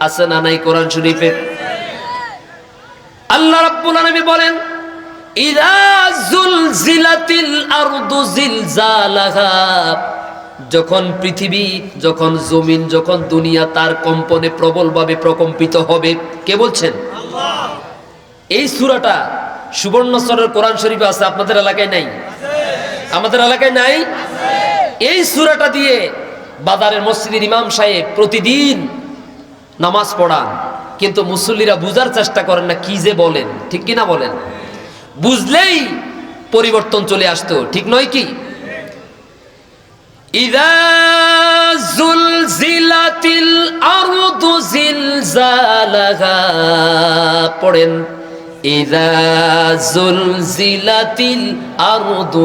আছে না নাই কোরআন শরীফে? আল্লাহ রাব্বুল আলামিন বলেন আরদু যখন পৃথিবী যখন জমিন যখন দুনিয়া তার কম্পনে প্রবলভাবে প্রকম্পিত হবে কে বলছেন? এই সুরাটা সুবর্ণস্বরের কোরআন শরীফে আছে আপনাদের এলাকায় নাই? আমাদের এলাকায় নাই? এই সুরাটা দিয়ে বাজারের মসজিদের ইমাম সাহেব প্রতিদিন নামাজ পড়ান, কিন্তু মুসল্লিরা বুঝার চেষ্টা করেন না কি যে বলেন, ঠিক কি না বলেন? বুঝলেই পরিবর্তন চলে আসতো, ঠিক নয় কি? ইদা পড়েন, ইদা জুলজিলাতিল আরদু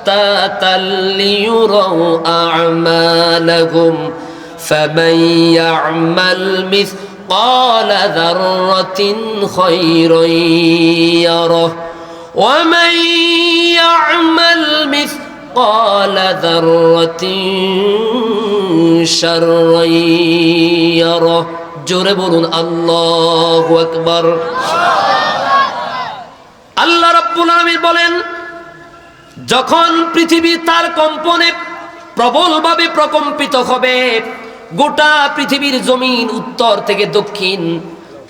أشتاتا ليروا أعمالهم فمن يعمل مثقال ذرة خيرا يره ومن يعمل مثقال ذرة شرا يره জোরে বলুন আল্লাহ আকবার আল্লাহ রাব্বুল আলামিন বলেন যখন পৃথিবী তার কম্পনে প্রবলভাবে প্রকম্পিত হবে, গোটা পৃথিবীর জমিন উত্তর থেকে দক্ষিণ,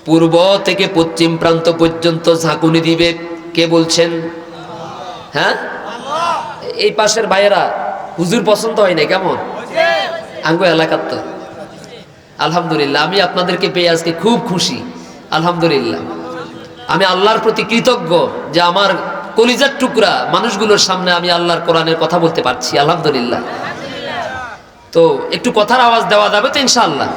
পূর্ব থেকে পশ্চিম প্রান্ত পর্যন্ত ঝাঁকুনি দিবে। কে বলছেন? হ্যাঁ? এই পাশের ভাইয়েরা, হুজুর পছন্দ হয় না কেমন? আঙ্গো এলাকার তো। আলহামদুলিল্লাহ, আমি আপনাদেরকে পেয়ে আজকে খুব খুশি। আলহামদুলিল্লাহ। আমি আল্লাহর প্রতি কৃতজ্ঞ যে আমার কলিজার টুকরা মানুষগুলোর সামনে আমি আল্লাহর কোরআনের কথা বলতে পারছি, আলহামদুলিল্লাহ। তো একটু কথার আওয়াজ দেওয়া যাবে তো ইনশাআল্লাহ?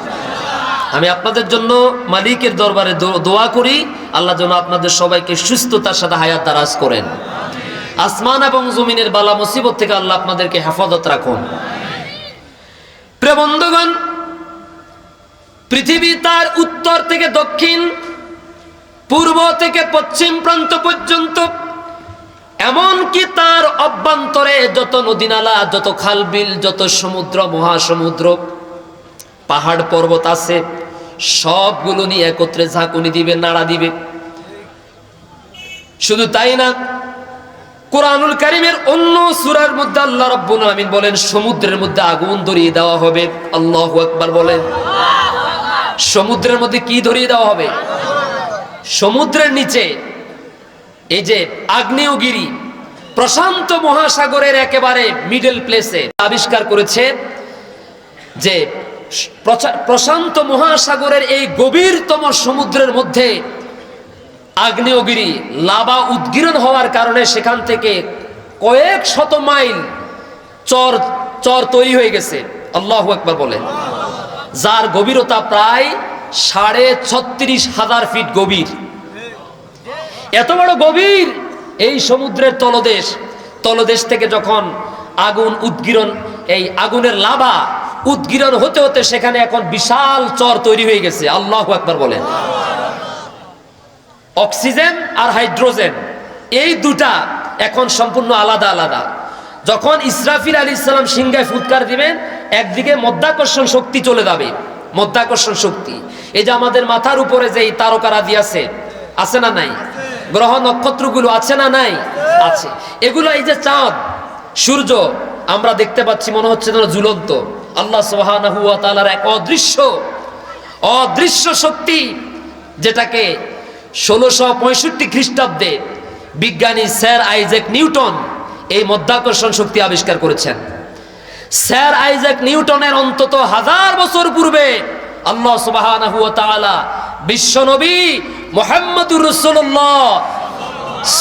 আমি আপনাদের জন্য মালিকের দরবারে দোয়া করি, আল্লাহ যেন আপনাদের সবাইকে সুস্থতার সাথে হায়াত দারাজ করেন। আসমান এবং জমিনের বালা মুসিবত থেকে আল্লাহ আপনাদেরকে হেফাজত রাখুন। প্রিয় বন্ধুগণ, পৃথিবী তার উত্তর থেকে দক্ষিণ, পূর্ব থেকে পশ্চিম প্রান্ত পর্যন্ত এমনকি তার অভ্যন্তরে যত নদীনালা, যত খালবিল, যত সমুদ্র, মহাসমুদ্র, পাহাড় পর্বত আছে, সবগুলো নিয়ে একত্রে ঝাঁকুনি দিবে, নাড়া দিবে। শুধু তাই না, কোরআনুল কারিমের অন্য সূরার মধ্যে আল্লাহ রব্বুল আলামিন বলেন, সমুদ্রের মধ্যে আগুন ধরিয়ে দেওয়া হবে। আল্লাহ আকবার বলেন। সমুদ্রের মধ্যে কি ধরিয়ে দেওয়া হবে? সমুদ্রের নিচে এই যে আগ্নেয়গিরি প্রশান্ত মহাসাগরের একেবারে মিডল প্লেসে আবিষ্কার করেছে যে প্রশান্ত মহাসাগরের এই গভীরতম সমুদ্রের মধ্যে আগ্নেয়গিরি, লাভা উদ্গীরণ হওয়ার কারণে সেখান থেকে কয়েক শত মাইল চর চর তৈরি হয়ে গেছে। আল্লাহ একবার বলেন যার গভীরতা প্রায় সাড়ে ছত্রিশ হাজার ফিট গভীর। এত বড় গভীর এই সমুদ্রের তলদেশ তলদেশ থেকে যখন আগুন উদ্গীরণ, এই আগুনের লাভা উদ্গীরণ হতে হতে সেখানে এখন বিশাল চর তৈরি হয়ে গেছে। আল্লাহ একবার বলেন। অক্সিজেন আর হাইড্রোজেন, এই দুটা এখন সম্পূর্ণ আলাদা আলাদা। যখন ইসরাফিল আলী ইসলাম সিংহায় ফুৎকার দিবেন, একদিকে মধ্যাকর্ষণ শক্তি চলে যাবে, মধ্যাকর্ষণ শক্তি। এই যে আমাদের মাথার উপরে যে তারকারাদি আছে আছে না নাই? গ্রহ নক্ষত্রগুলো আছে না নাই? আছে। এগুলো এই যে চাঁদ, সূর্য, আমরা দেখতে পাচ্ছি মনে হচ্ছে যেন ঝুলন্ত। আল্লাহ সুবহানাহু ওয়া এক অদৃশ্য অদৃশ্য শক্তি যেটাকে ষোলোশো পঁয়ষট্টি খ্রিস্টাব্দে বিজ্ঞানী স্যার আইজ্যাক নিউটন এই মধ্যাকর্ষণ শক্তি আবিষ্কার করেছেন। স্যার আইজ্যাক নিউটনের অন্তত হাজার বছর পূর্বে আল্লাহ সুবহানাহু বিশ্বনবী মুহাম্মদুর রাসূলুল্লাহ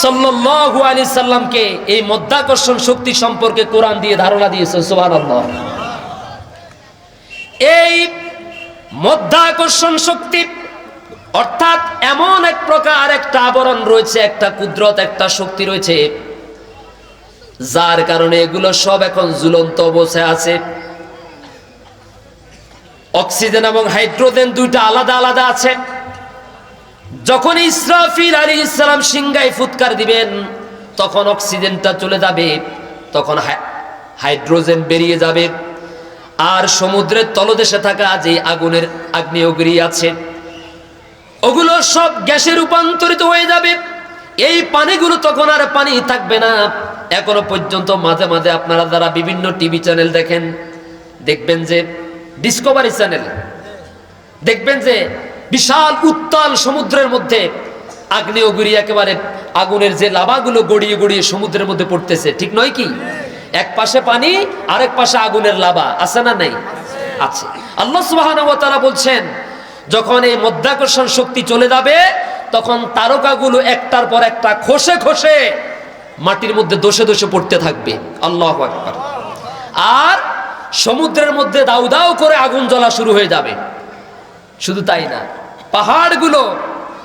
সাল্লাল্লাহু আলাইহি সাল্লামকে এই মধ্যাকর্ষণ শক্তি সম্পর্কে কোরআন দিয়ে ধারণা দিয়েছেন, সুবহানাল্লাহ। এই মধ্যাকর্ষণ শক্তি অর্থাৎ এমন এক প্রকার একটা আবরণ রয়েছে, একটা কুদরত, একটা শক্তি রয়েছে, যার কারণে এগুলো সব এখন ঝুলন্ত অবস্থায় আছে। অক্সিজেন এবং হাইড্রোজেন দুইটা আলাদা আলাদা আছে। যখন ইসরাফিল আলী ইসলাম সিংহায় ফুৎকার দিবেন, তখন অক্সিজেনটা চলে যাবে, তখন হাইড্রোজেন বেরিয়ে যাবে। আর সমুদ্রের তলদেশে থাকা যে আগুনের আগ্নেয়গিরি আছে, ওগুলো সব গ্যাসে রূপান্তরিত হয়ে যাবে। এই পানিগুলো তখন আর পানি থাকবে না। এখনও পর্যন্ত মাঝে মাঝে আপনারা যারা বিভিন্ন টিভি চ্যানেল দেখেন, দেখবেন যে ডিসকভারি চ্যানেল দেখবেন যে বিশাল উত্তাল সমুদ্রের মধ্যে আগ্নেয়গিরি একেবারে আগুনের যে লাভাগুলো গড়িয়ে গড়িয়ে সমুদ্রের মধ্যে পড়তেছে, ঠিক নয় কি? এক পাশে পানি, আরেক পাশে আগুনের লাভা, আছে না নাই? আছে। আল্লাহ সুবহানাহু ওয়া তাআলা বলছেন, যখন এই মধ্যাকর্ষণ শক্তি চলে যাবে, তখন তারকাগুলো একটার পর একটা খসে খসে মাটির মধ্যে দোষে দোষে পড়তে থাকবে। আল্লাহ আর সমুদ্রের মধ্যে দাউ দাউ করে আগুন জ্বলা শুরু হয়ে যাবে। শুধু তাই না, পাহাড়গুলো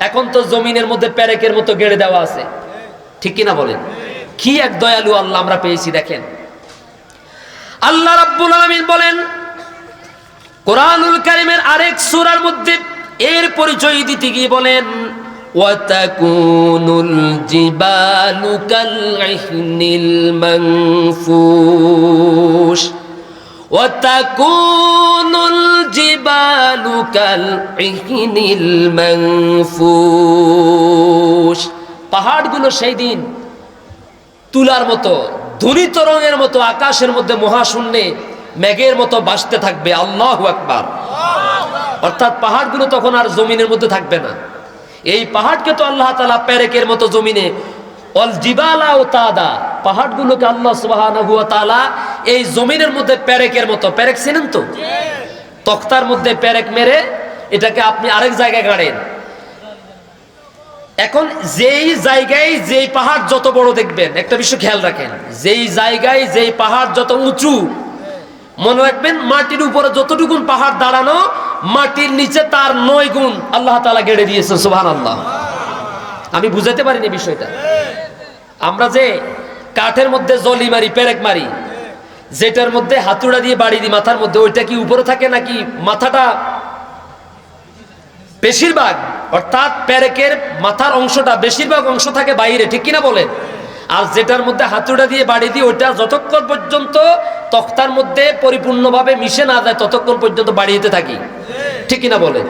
এখন তো জমিনের মধ্যে প্যারেকের মতো গেড়ে দেওয়া আছে। ঠিক কিনা বলেন? কি এক দয়ালু আল্লাহ আমরা পেয়েছি দেখেন। আল্লাহ রাব্বুল আলামিন বলেন, কোরআনুল কারিমের আরেক সূরার মধ্যে এর পরিচয় দিতে গিয়ে বলেন, ওয়াতাকুনুল জিবালু কালইহনিল মানফুশ। وتكون الجبال كالعهن المنفوش পাহাড়গুলো সেই দিন তুলার মতো ধুনিত রঙের মতো আকাশের মধ্যে মহাশূন্যে মেঘের মতো বাসতে থাকবে আল্লাহ আকবার অর্থাৎ পাহাড়গুলো তখন আর জমিনের মধ্যে থাকবে না এই পাহাড়কে তো আল্লাহ তালা প্যারেকের মতো জমিনে এখন যেই জায়গায় যেই পাহাড় যত বড় দেখবেন, একটা বিষয় খেয়াল রাখেন, যেই জায়গায় যেই পাহাড় যত উঁচু, মনে রাখবেন মাটির উপরে যতটুকুন পাহাড় দাঁড়ানো, মাটির নিচে তার নয় গুণ আল্লাহ তালা গেড়ে দিয়েছেন সুবহান আল্লাহ আমি বুঝাতে পারিনি বিষয়টা। আমরা যে কাঠের মধ্যে জলি মারি, পেরেক মারি, যেটার মধ্যে হাতুড়া দিয়ে বাড়ি দিই, মাথার মধ্যে, ওইটা কি উপরে থাকে নাকি মাথাটা? বেশিরভাগ, অর্থাৎ প্যারেকের মাথার অংশটা বেশিরভাগ অংশ থাকে বাইরে, ঠিক কিনা বলেন? আর যেটার মধ্যে হাতুড়া দিয়ে বাড়ি দিয়ে ওইটা যতক্ষণ পর্যন্ত তক্তার মধ্যে পরিপূর্ণভাবে মিশে না যায়, ততক্ষণ পর্যন্ত বাড়িতে থাকি, ঠিক কিনা বলেন?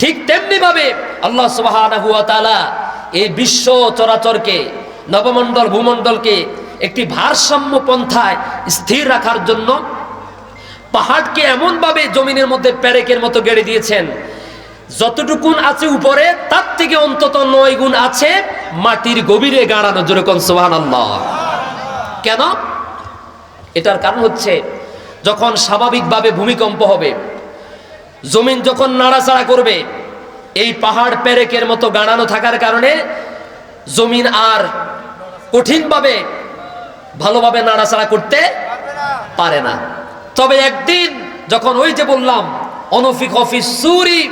ঠিক তেমনি ভাবে আল্লাহ তাআলা এই বিশ্ব চরাচরকে, নবমণ্ডল ভূমণ্ডলকে একটি ভারসাম্য পন্থায় স্থির রাখার জন্য পাহাড়কে এমনভাবে জমিনের মধ্যে প্যারেকের মতো গেড়ে দিয়েছেন, যতটুকুন আছে উপরে, তার থেকে অন্তত নয় গুণ আছে মাটির গভীরে গাড়ানো যেরকম সোহান কেন? এটার কারণ হচ্ছে, যখন স্বাভাবিকভাবে ভূমিকম্প হবে, জমিন যখন নাড়াচাড়া করবে এই পাহাড় পেরেকের মতো গাড়ানো থাকার কারণে জমিন আর কঠিনভাবে, ভালোভাবে নাড়াচাড়া করতে পারে না। তবে একদিন যখন ওই যে বললাম, অনফিক অফিস সুরি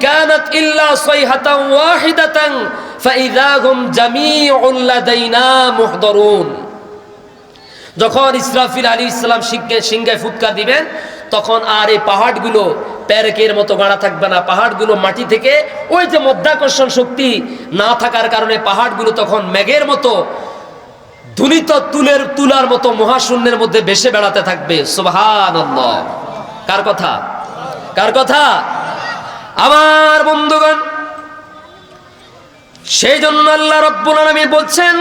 কানাত ইল্লা মুহদারুন। যখন ইসরাফিল আলী ইসলাম সিংহে সিংহায় ফুৎকার দিবেন তখন আর এই পাহাড়গুলো প্যারেকের মতো গাড়া থাকবে না। পাহাড়গুলো মাটি থেকে ওই যে মধ্যাকর্ষণ শক্তি না থাকার কারণে পাহাড়গুলো তখন মেঘের মতো, ধুলিত তুলের, তুলার মতো মহাশূন্যের মধ্যে ভেসে বেড়াতে থাকবে। সুবহান কার কথা? কার কথা? আমার বন্ধুগণ, সেই জন্য আল্লাহ রব্বুল আলামিন বলছেন